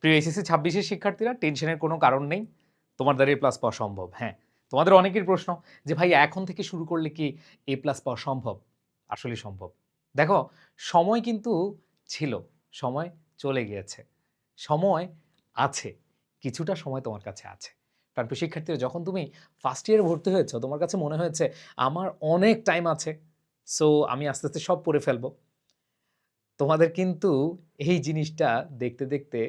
প্রিয় এসএসসি ছাব্বিশের শিক্ষার্থীরা টেনশনের কোনো কারণ নেই। তোমার দ্বারা এ প্লাস পাওয়া সম্ভব। হ্যাঁ তোমাদের অনেকের প্রশ্ন যে ভাই, এখন থেকে শুরু করলে কি এ প্লাস পাওয়া সম্ভব? আসলে সম্ভব। দেখো, সময় কিন্তু ছিল, সময় চলে গিয়েছে, সময় আছে, কিছুটা সময় তোমার কাছে আছে। কারণ প্রিয় শিক্ষার্থীরা, যখন তুমি ফার্স্ট ইয়ারে ভর্তি হয়েছো, তোমার কাছে মনে হয়েছে, আমার অনেক টাইম আছে সো আমি আস্তে আস্তে সব পড়ে ফেলব। তোমাদের কিন্তু এই জিনিসটা দেখতে দেখতে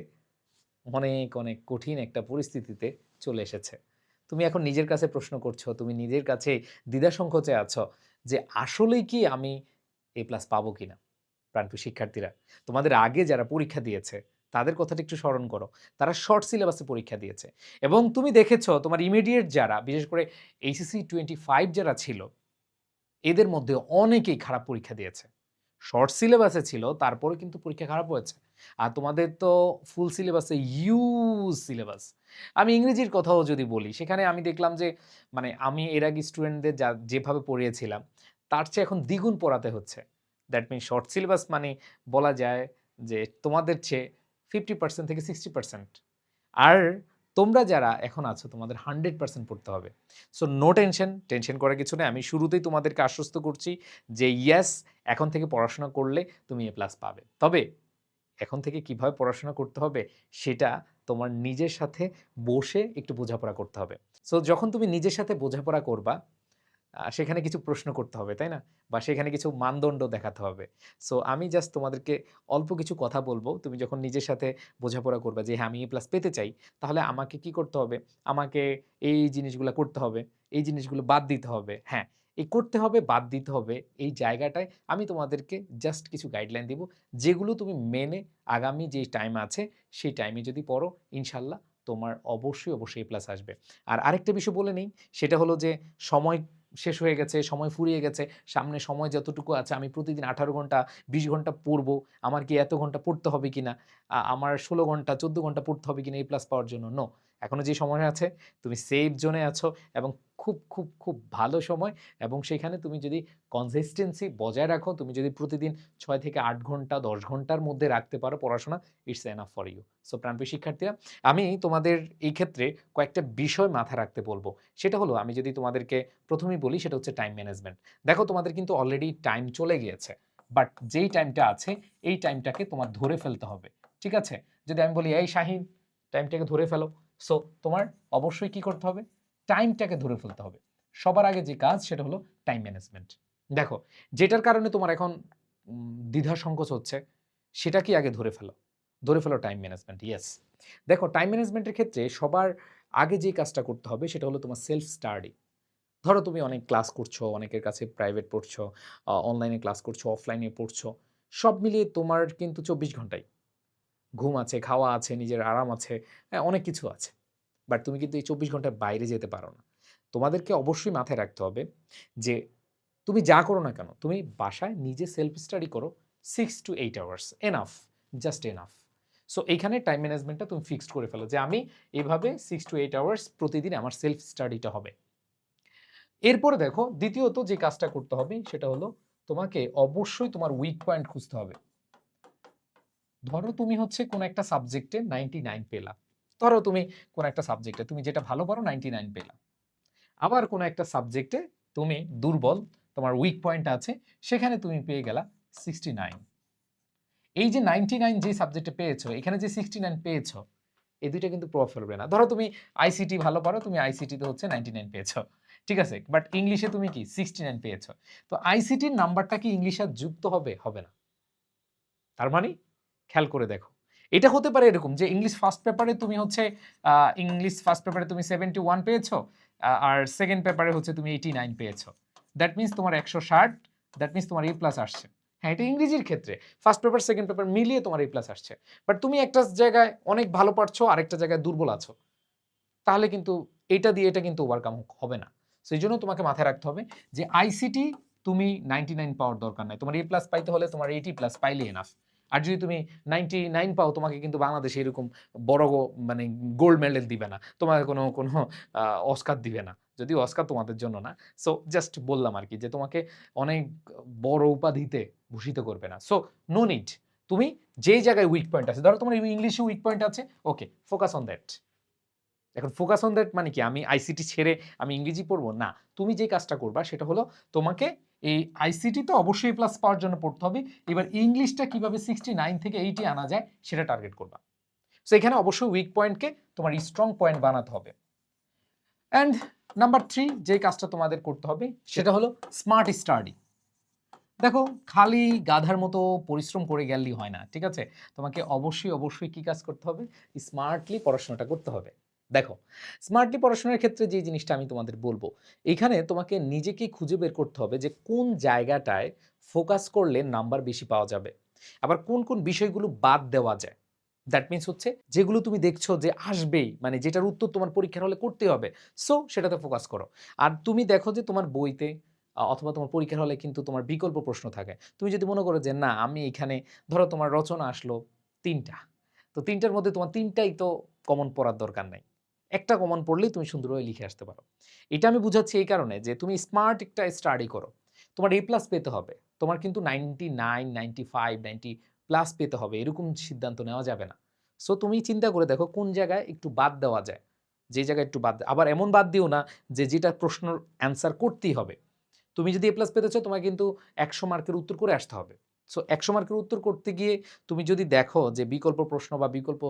অনেক অনেক কঠিন একটা পরিস্থিতিতে চলে এসেছে। তুমি এখন নিজের কাছে প্রশ্ন করছ, তুমি নিজের কাছে দ্বিধা সংকোচে আছো যে আসলেই কি আমি এ প্লাস পাবো কিনা? প্রাণপ্রিয় শিক্ষার্থীরা, তোমাদের আগে যারা পরীক্ষা দিয়েছে, তাদের কথাটা একটু স্মরণ করো। তারা শর্ট সিলেবাসে পরীক্ষা দিয়েছে এবং তুমি দেখেছ তোমার ইমিডিয়েট যারা, বিশেষ করে এইচএসসি টোয়েন্টি ফাইভ যারা ছিল, এদের মধ্যে অনেকেই খারাপ পরীক্ষা দিয়েছে। শর্ট সিলেবাসে ছিল, তারপরে কিন্তু পরীক্ষা খারাপ হয়েছে। আর তোমাদের তো ফুল সিলেবাসে ইউজ সিলেবাস আমি ইংরেজির কথাও যদি বলি, সেখানে আমি দেখলাম যে মানে আমি এর আগে স্টুডেন্টদের যা, যেভাবে পড়িয়েছিলাম, তার চেয়ে এখন দ্বিগুণ পড়াতে হচ্ছে। দ্যাট মিন শর্ট সিলেবাস মানে বলা যায় যে, তোমাদের চেয়ে ফিফটি পার্সেন্ট থেকে সিক্সটি পার্সেন্ট আর তোমরা যারা এখন আছো, তোমাদের হান্ড্রেড পার্সেন্ট পড়তে হবে। সো নো টেনশন টেনশন করার কিছু নেই। আমি শুরুতেই তোমাদেরকে আশ্বস্ত করছি যে ইয়েস এখন থেকে পড়াশোনা করলে তুমি এ প্লাস পাবে। তবে এখন থেকে কীভাবে পড়াশোনা করতে হবে সেটা তোমার নিজের সাথে বসে একটু বোঝাপড়া করতে হবে। সো যখন তুমি নিজের সাথে বোঝাপড়া করবা সেখানে কিছু প্রশ্ন করতে হবে, তাই না? বা সেখানে কিছু মানদণ্ড দেখাতে হবে। সো আমি জাস্ট তোমাদেরকে অল্প কিছু কথা বলব। তুমি যখন নিজের সাথে বোঝাপড়া করবে যে হ্যাঁ আমি এ প্লাস পেতে চাই তাহলে আমাকে কি করতে হবে? আমাকে এই জিনিসগুলো করতে হবে, এই জিনিসগুলো বাদ দিতে হবে। হ্যাঁ এই করতে হবে, বাদ দিতে হবে, এই জায়গাটায় আমি তোমাদেরকে জাস্ট কিছু গাইডলাইন দিব। যেগুলো তুমি মেনে আগামী যে টাইম আছে, সেই টাইমে যদি পড়ো, ইনশাল্লাহ তোমার অবশ্যই অবশ্যই প্লাস আসবে। আর আরেকটা বিষয় বলে নেই, সেটা হলো যে সময় শেষ হয়ে গেছে, সময় ফুরিয়ে গেছে, সামনে সময় যতটুকু আছে, আমি প্রতিদিন আঠারো ঘণ্টা, বিশ ঘণ্টা পড়ব, আমার কি এত ঘণ্টা পড়তে হবে কিনা? আমার ষোলো ঘণ্টা, চোদ্দ ঘণ্টা পড়তে হবে কিনা এই প্লাস পাওয়ার জন্য? নো এখনও যে সময় আছে, তুমি সেফ জোনে আছো এবং খুব খুব খুব ভালো সময় এবং সেখানে তুমি যদি কনসিস্টেন্সি বজায় রাখো, তুমি যদি প্রতিদিন ছয় থেকে আট ঘণ্টা, দশ ঘণ্টার মধ্যে রাখতে পারো পড়াশোনা it's enough for you so প্রাণপ্রিয় শিক্ষার্থীরা, আমি তোমাদের এই ক্ষেত্রে কয়েকটা বিষয় মাথায় রাখতে বলব। সেটা হলো, আমি যদি তোমাদেরকে প্রথমেই বলি, সেটা হচ্ছে টাইম ম্যানেজমেন্ট দেখো, তোমাদের কিন্তু অলরেডি টাইম চলে গিয়েছে বাট যেই টাইমটা আছে, এই টাইমটাকে তোমার ধরে ফেলতে হবে। ঠিক আছে? যদি আমি বলি, এই শাহিন টাইমটাকে ধরে ফেলো। সো তোমার অবশ্যই কি করতে হবে? টাইমটাকে ধরে ফেলতে হবে। সবার আগে যে কাজ, সেটা হলো টাইম ম্যানেজমেন্ট দেখো, যেটার কারণে তোমার এখন দ্বিধা সংকোচ হচ্ছে, সেটা কি আগে ধরে ফেলো? ধরে ফেলো টাইম ম্যানেজমেন্ট ইয়েস দেখো টাইম ম্যানেজমেন্টের ক্ষেত্রে সবার আগে যে কাজটা করতে হবে, সেটা হলো তোমার সেলফ স্টাডি ধরো, তুমি অনেক ক্লাস করছ, অনেকের কাছে প্রাইভেট পড়ছো অনলাইনে ক্লাস করছ অফলাইনে পড়ছো, সব মিলিয়ে তোমার কিন্তু চব্বিশ ঘন্টাই। ঘুম আছে খাওয়া আছে নিজের আরাম আছে হ্যাঁ, অনেক কিছু আছে। বাট তুমি কিন্তু এই চব্বিশ ঘণ্টার বাইরে যেতে পারো না। তোমাদেরকে অবশ্যই মাথায় রাখতে হবে যে তুমি যা করো না কেন তুমি বাসায় নিজে সেলফ স্টাডি করো six to eight hours enough just enough so এইখানে টাইম ম্যানেজমেন্টটা তুমি ফিক্সড করে ফেলো যে আমি এইভাবে সিক্স টু এইট আওয়ার্স প্রতিদিন আমার সেলফ স্টাডিটা হবে। এরপরে দেখো দ্বিতীয়ত যে কাজটা করতে হবে সেটা হলো তোমাকে অবশ্যই তোমার উইক পয়েন্ট খুঁজতে হবে। ধরো তুমি হচ্ছে কোন একটা সাবজেক্টে নাইনটি নাইন পেলা। ধরো তুমি কোন একটা সাবজেক্টে তুমি যেটা ভালো পারো নাইনটি নাইন পেলা। আবার কোন একটা সাবজেক্টে তুমি দুর্বল, তোমার উইক পয়েন্ট আছে, সেখানে তুমি পেয়ে গেলা সিক্সটি নাইন এই যে নাইনটি নাইন যে সাবজেক্টে পেয়েছ, এখানে যে সিক্সটি নাইন পেয়েছ এই দুইটা কিন্তু প্রভাব ফেলবে না। ধরো তুমি আইসিটি ভালো পারো, তুমি আইসিটিতে হচ্ছে নাইনটি নাইন পেয়েছ। ঠিক আছে? বাট ইংলিশে তুমি কি সিক্সটি নাইন পেয়েছ? তো আইসিটির নাম্বারটা কি ইংলিশে যুক্ত হবে? হবে না। তার মানে খেয়াল করে দেখো। এটা হতে পারে এরকম যে ইংলিশ ফার্স্ট পেপারে তুমি হচ্ছে ইংলিশ ফার্স্ট পেপারে তুমি সেভেন্টি ওয়ান পেয়েছ আর সেকেন্ড পেপারে হচ্ছে তুমি এইটি নাইন পেয়েছ। দ্যাট মিনস তোমার একশো ষাট দ্যাট মিনস তোমার এ প্লাস আসছে। হ্যাঁ এটা ইংরেজির ক্ষেত্রে। ফার্স্ট পেপার সেকেন্ড পেপার মিলিয়ে তোমার এ প্লাস আসছে। বাট তুমি একটা জায়গায় অনেক ভালো পারছ, আরেকটা জায়গায় দুর্বল আছো। তাহলে কিন্তু এটা দিয়ে এটা কিন্তু ওভারকাম হবে না। সেই জন্য তোমাকে মাথায় রাখতে হবে যে আইসিটি তুমি নাইনটি নাইন পাওয়ার দরকার নাই। তোমার এ প্লাস পাইতে হলে তোমার এইটি প্লাস পাইলে এনাফ আর যদি তুমি নাইনটি নাইন পাও, তোমাকে কিন্তু বাংলাদেশে এরকম বড় মানে গোল্ড মেডেল দিবে না। তোমাকে কোনো কোনো অস্কার দিবে না। যদি অস্কার তোমাদের জন্য না। সো জাস্ট বললাম আর কি যে তোমাকে অনেক বড় উপাধিতে ভূষিত করবে না। সো নো নিড তুমি যেই জায়গায় উইক পয়েন্ট আছে, ধরো তোমার ইংলিশে উইক পয়েন্ট আছে ওকে ফোকাস অন দ্যাট এখন ফোকাস অন দ্যাট মানে কি? আমি আইসিটি ছেড়ে আমি ইংরেজি পড়ব? না। তুমি যে কাজটা করবা সেটা হলো তোমাকে এই আইসিটি তো অবশ্যই প্লাস পাওয়ার জন্য পড়তে হবে। এবার ইংলিশটা কীভাবে সিক্সটি নাইন থেকে এইটি আনা যায় সেটা টার্গেট করবা। সো এখানে অবশ্যই উইক পয়েন্টকে তোমার স্ট্রং পয়েন্ট বানাতে হবে। অ্যান্ড নাম্বার থ্রি যে কাজটা তোমাদের করতে হবে সেটা হলো স্মার্ট স্টাডি দেখো, খালি গাধার মতো পরিশ্রম করে গেলেই হয় না, ঠিক আছে? তোমাকে অবশ্যই অবশ্যই কি কাজ করতে হবে? স্মার্টলি পড়াশোনাটা করতে হবে। দেখো স্মার্টলি পড়াশোনার ক্ষেত্রে যে জিনিসটা আমি তোমাদের বলব, এখানে তোমাকে নিজেকে খুঁজে বের করতে হবে যে কোন জায়গাটায় ফোকাস করলে নাম্বার বেশি পাওয়া যাবে। আবার কোন কোন বিষয়গুলো বাদ দেওয়া যায়। দ্যাট মিন্স হচ্ছে যেগুলো তুমি দেখছ যে আসবেই মানে যেটার উত্তর তোমার পরীক্ষার হলে করতে হবে সো সেটাতে ফোকাস করো। আর তুমি দেখো যে তোমার বইতে অথবা তোমার পরীক্ষার হলে কিন্তু তোমার বিকল্প প্রশ্ন থাকে। তুমি যদি মনে করো যে না, আমি এখানে, ধরো তোমার রচনা আসলো তিনটা, তো তিনটার মধ্যে তোমার তিনটাই তো কমন পড়ার দরকার নাই। একটা কমন পড়লেই তুমি সুন্দরভাবে লিখে আসতে পারো। এটা আমি বুঝাচ্ছি এই কারণে যে তুমি স্মার্ট একটা স্টাডি করো। তোমার এ প্লাস পেতে হবে। তোমার কিন্তু ninety nine ninety five ninety plus পেতে হবে। এরকম সিদ্ধান্ত নেওয়া যাবে না। সো তুমি চিন্তা করে দেখো কোন জায়গায় একটু বাদ দেওয়া যায়। যে জায়গায় একটু বাদ আবার এমন বাদ দিও না যে যেটা প্রশ্নের অ্যান্সার করতেই হবে। তুমি যদি এ প্লাস পেতে চাও তোমাকে কিন্তু একশো মার্কের উত্তর করে আসতে হবে। সো একশো মার্কের উত্তর করতে গিয়ে তুমি যদি দেখো যে বিকল্প প্রশ্ন বা বিকল্প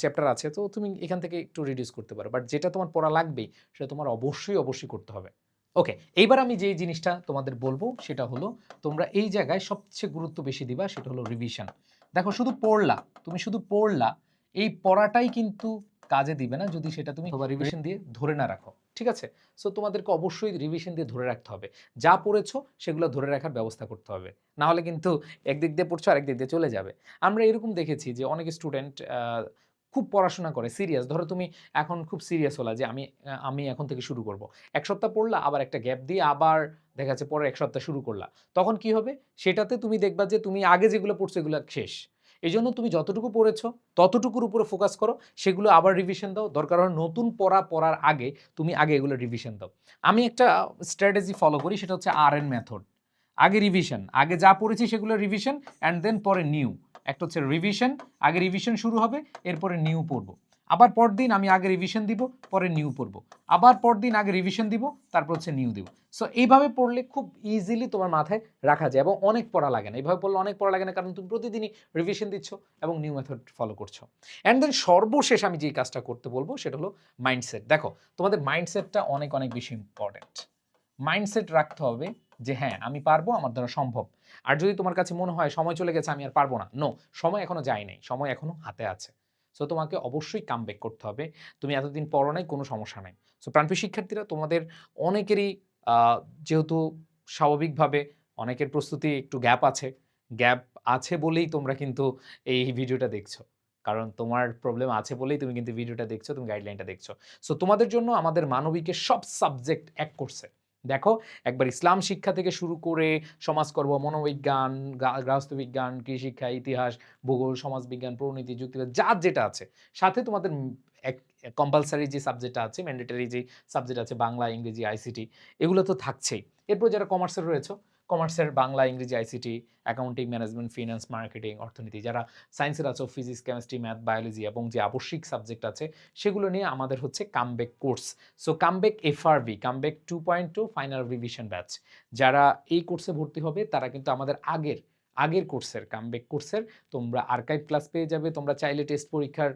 চ্যাপ্টার আছে তো তুমি এখান থেকে একটু রিডিউস করতে পারো। বাট যেটা তোমার পড়া লাগবেই সেটা তোমার অবশ্যই অবশ্যই করতে হবে। ওকে এইবার আমি যে জিনিসটা তোমাদের বলব সেটা হলো তোমরা এই জায়গায় সবচেয়ে গুরুত্ব বেশি দিবা সেটা হলো রিভিশন দেখো শুধু পড়লা তুমি শুধু পড়লা এই পড়াটাই কিন্তু কাজে দিবে না যদি সেটা তুমি রিভিশন দিয়ে ধরে না রাখো। ঠিক আছে? সো তোমাদেরকে অবশ্যই রিভিশন দিয়ে ধরে রাখতে হবে। যা পড়েছো, সেগুলো ধরে রাখার ব্যবস্থা করতে হবে। না হলে কিন্তু একদিক দিয়ে পড়ছো আরেক দিক দিয়ে চলে যাবে। আমরা এরকম দেখেছি যে, অনেক স্টুডেন্ট খুব পড়াশোনা করে সিরিয়াস ধরো তুমি এখন খুব সিরিয়াস হলা যে, আমি আমি এখন থেকে শুরু করব। এক সপ্তাহ পড়লা, আবার একটা গ্যাপ দিয়ে আবার দেখা যাচ্ছে পরে এক সপ্তাহ শুরু করলা। তখন কি হবে? সেটাতে তুমি দেখবা যে, তুমি আগে যেগুলো পড়ছো, এগুলো শেষ। এই জন্য তুমি যতটুকু পড়েছো, ততটুকুর উপরে ফোকাস করো। সেগুলো আবার রিভিশন দাও। দরকার হয় নতুন পড়া পড়ার আগে তুমি আগে এগুলো রিভিশন দাও। আমি একটা স্ট্র্যাটেজি ফলো করি, সেটা হচ্ছে আর এন মেথড আগে রিভিশন আগে যা পড়েছি সেগুলো রিভিশন অ্যান্ড দেন পরে নিউ একটা হচ্ছে রিভিশন আগে রিভিশন শুরু হবে, এরপরে নিউ পড়ব। আবার পরদিন আমি আগে রিভিশন দিব, পরে নিউ পড়ব। আবার পরদিন আগে রিভিশন দিব, তারপর হচ্ছে নিউ দিব। সো এইভাবে পড়লে খুব ইজিলি তোমার মাথায় রাখা যায় এবং অনেক পড়া লাগে না। এইভাবে পড়লে অনেক পড়া লাগে না, কারণ তুমি প্রতিদিনই রিভিশন দিচ্ছ এবং নিউ মেথড ফলো করছ। অ্যান্ড দেন সর্বশেষ আমি যে কাজটা করতে বলব, সেটা হলো মাইন্ডসেট দেখো, তোমাদের মাইন্ডসেটটা অনেক অনেক বেশি ইম্পর্ট্যান্ট মাইন্ডসেট রাখতে হবে যে হ্যাঁ আমি পারব, আমার দ্বারা সম্ভব। আর যদি তোমার কাছে মনে হয়, সময় চলে গেছে, আমি আর পারব না। নো সময় এখনও যায় নাই। সময় এখনও হাতে আছে। সো তোমাকে অবশ্যই কাম ব্যাক করতে হবে। তুমি এতদিন পড়ো নাই, কোনো সমস্যা নাই। সো প্রাণপ্রিয় শিক্ষার্থীরা, তোমাদের অনেকেরই যেহেতু স্বাভাবিকভাবে অনেকের প্রস্তুতি একটু গ্যাপ আছে গ্যাপ আছে বলেই তোমরা কিন্তু এই ভিডিওটা দেখছ। কারণ তোমার প্রবলেম আছে বলেই তুমি কিন্তু ভিডিওটা দেখছ, তুমি গাইডলাইনটা দেখছ। সো তোমাদের জন্য আমাদের মানবিকের সব সাবজেক্ট এক করছে দেখো, একবার ইসলাম শিক্ষা থেকে শুরু করে সমাজকর্ম, মনোবিজ্ঞান, গা- গৃহস্থ বিজ্ঞান কৃষিশিক্ষা ইতিহাস, ভূগোল, সমাজবিজ্ঞান, প্রণীতি, যুক্তিবাদ যা যেটা আছে। সাথে তোমাদের এক কম্পালসারি যে সাবজেক্টটা আছে ম্যান্ডেটারি যে সাবজেক্ট আছে, বাংলা, ইংরেজি আইসিটি এগুলো তো থাকছেই। এরপর যারা কমার্সের রয়েছে কমার্সের বাংলা, ইংরেজি, ICT, accounting, management finance marketing, অর্থনীতি, যারা সায়েন্সের আছে, ফিজিক্স, কেমিস্ট্রি, ম্যাথ, বায়োলজি এবং যে আবশ্যিক সাবজেক্ট আছে, সেগুলো নিয়ে আমাদের হচ্ছে comeback course. So, comeback FRB, comeback to point to final revision batch. যারা এই কোর্সে ভর্তি হবে, তারা কিন্তু আমাদের আগের আগের কোর্সের কামব্যাক কোর্সের। তোমরা আর্কাইভ ক্লাস পেয়ে যাবে। তোমরা চাইলে টেস্ট পরীক্ষার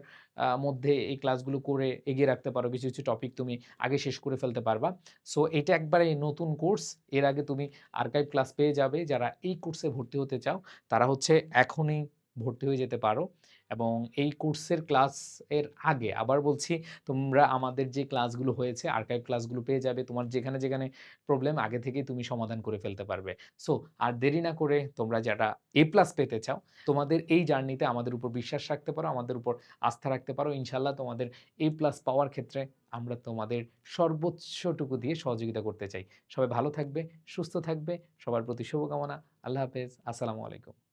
মধ্যে এই ক্লাসগুলো করে এগিয়ে রাখতে পারো। কিছু কিছু টপিক তুমি আগে শেষ করে ফেলতে পারবা। সো এটা একবারে নতুন কোর্স এর আগে তুমি আর্কাইভ ক্লাস পেয়ে যাবে। যারা এই কোর্সে ভর্তি হতে চাও, তারা হচ্ছে এখনই ভর্তি হয়ে যেতে পারো। এবং এই কোর্সের ক্লাস এর আগে আবার বলছি, তোমরা আমাদের যে ক্লাসগুলো হয়েছে আর্কাইভ ক্লাসগুলো পেয়ে যাবে। তোমার যেখানে যেখানে প্রবলেম আগে থেকেই তুমি সমাধান করে ফেলতে পারবে। সো আর দেরি না করে তোমরা যারা এ প্লাস পেতে চাও, তোমাদের এই জার্নিতে আমাদের উপর বিশ্বাস রাখতে পারো, আমাদের উপর আস্থা রাখতে পারো। ইনশাল্লাহ তোমাদের এ প্লাস পাওয়ার ক্ষেত্রে আমরা তোমাদের সর্বোচ্চটুকু দিয়ে সহযোগিতা করতে চাই। সবাই ভালো থাকবে, সুস্থ থাকবে, সবার প্রতি শুভকামনা। আল্লাহ হাফেজ। আসসালামু আলাইকুম।